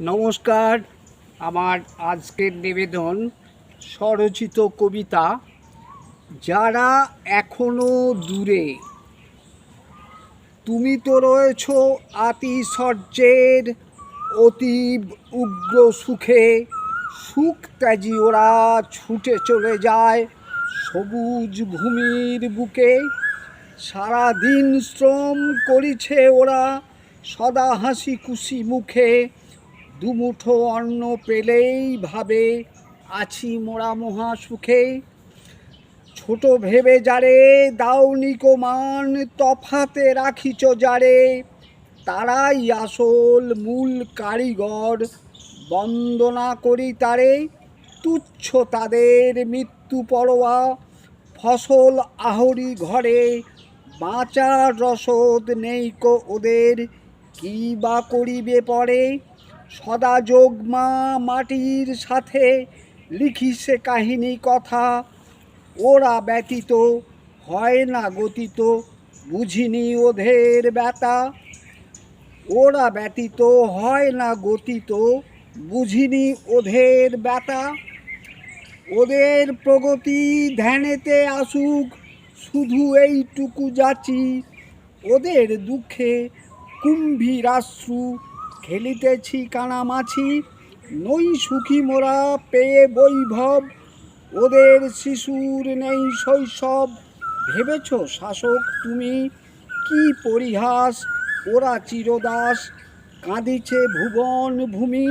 নমস্কার। আমার আজকের নিবেদন স্বরচিত কবিতা, যারা এখনও দূরে, তুমি তো রয়েছ আতিশয্যের অতীব উগ্র সুখে, সুখ ত্যাজি ওরা ছুটে চলে যায় সবুজ ভূমির বুকে, সারাদিন শ্রম করিছে ওরা সদা হাসি খুশি মুখে দুমুঠো অন্ন পেলেই ভাবে, আছি মোরা মহা সুখে ছোট ভেবে যারে, দাওনি মান তফাতে রাখিছ যারে। তারাই আসল মূল কারিগর, বন্দনা করি তারে। তুচ্ছ তাদের মৃত্যু পরোয়া, ফসল আহরি ঘরে। বাঁচার রসদ নেই কো ওদের, কি বা করিবে পরে? সদা যোগ মা মাটির সাথে লিখিছে কাহিনী কথা। ওরা ব্যতীত, হয় না গতিত, বুঝিনি ওদের ব্যথা। ওরা ব্যতীত, হয় না গতিত, বুঝিনি ওদের ব্যথা। ওদের প্রগতি ধ্যানেতে আসুক, শুধু এইটুকু যাচি। ওদের দুঃখে কুম্ভীরাশ্রু খেলিতেছি কানামাছি, নই সুখী মোরা পেয়ে বৈভব। ওদের শিশুর নেই শৈশব, ভেবেছ শাসক তুমি? কি পরিহাস, ওরা চিরদাস, কাঁদিছে ভুবন ভূমি।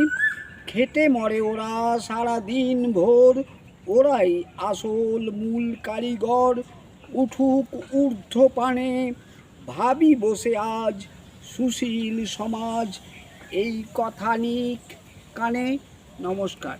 খেটে মরে ওরা সারা দিন ভোর, ওরাই আসল মূল কারিগর। উঠুক ঊর্ধ্ব পানে ভাবি বসে আজ সুশীল সমাজ। এই কথা নিক কানে। নমস্কার।